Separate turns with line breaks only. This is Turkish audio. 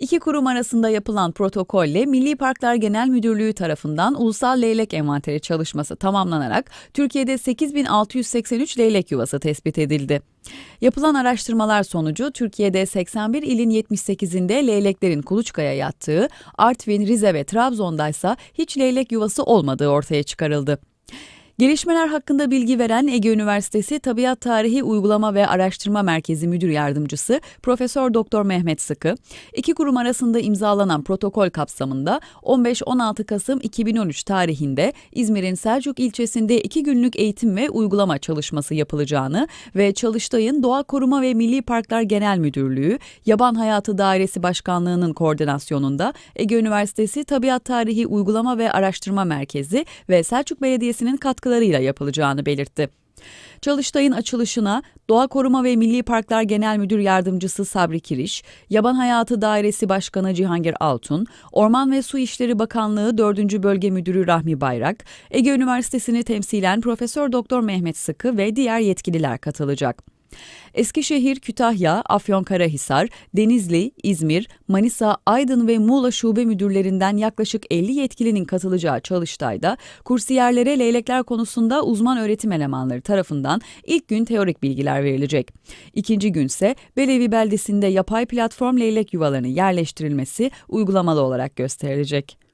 İki kurum arasında yapılan protokolle Milli Parklar Genel Müdürlüğü tarafından Ulusal Leylek Envanteri çalışması tamamlanarak Türkiye'de 8683 leylek yuvası tespit edildi. Yapılan araştırmalar sonucu Türkiye'de 81 ilin 78'inde leyleklerin kuluçkaya yattığı, Artvin, Rize ve Trabzon'da ise hiç leylek yuvası olmadığı ortaya çıkarıldı. Gelişmeler hakkında bilgi veren Ege Üniversitesi Tabiat Tarihi Uygulama ve Araştırma Merkezi Müdür Yardımcısı Profesör Doktor Mehmet Sıkı, iki kurum arasında imzalanan protokol kapsamında 15-16 Kasım 2013 tarihinde İzmir'in Selçuk ilçesinde iki günlük eğitim ve uygulama çalışması yapılacağını ve Çalıştay'ın Doğa Koruma ve Milli Parklar Genel Müdürlüğü, Yaban Hayatı Dairesi Başkanlığı'nın koordinasyonunda Ege Üniversitesi Tabiat Tarihi Uygulama ve Araştırma Merkezi ve Selçuk Belediyesi'nin katkılarıyla yapılacağını belirtti. Çalıştay'ın açılışına Doğa Koruma ve Milli Parklar Genel Müdür Yardımcısı Sabri Kiriş, Yaban Hayatı Dairesi Başkanı Cihangir Altun, Orman ve Su İşleri Bakanlığı 4. Bölge Müdürü Rahmi Bayrak, Ege Üniversitesi'ni temsilen Profesör Doktor Mehmet Sıkı ve diğer yetkililer katılacak. Eskişehir, Kütahya, Afyonkarahisar, Denizli, İzmir, Manisa, Aydın ve Muğla şube müdürlerinden yaklaşık 50 yetkilinin katılacağı çalıştayda kursiyerlere leylekler konusunda uzman öğretim elemanları tarafından ilk gün teorik bilgiler verilecek. İkinci günse Belevi beldesinde yapay platform leylek yuvalarının yerleştirilmesi uygulamalı olarak gösterilecek.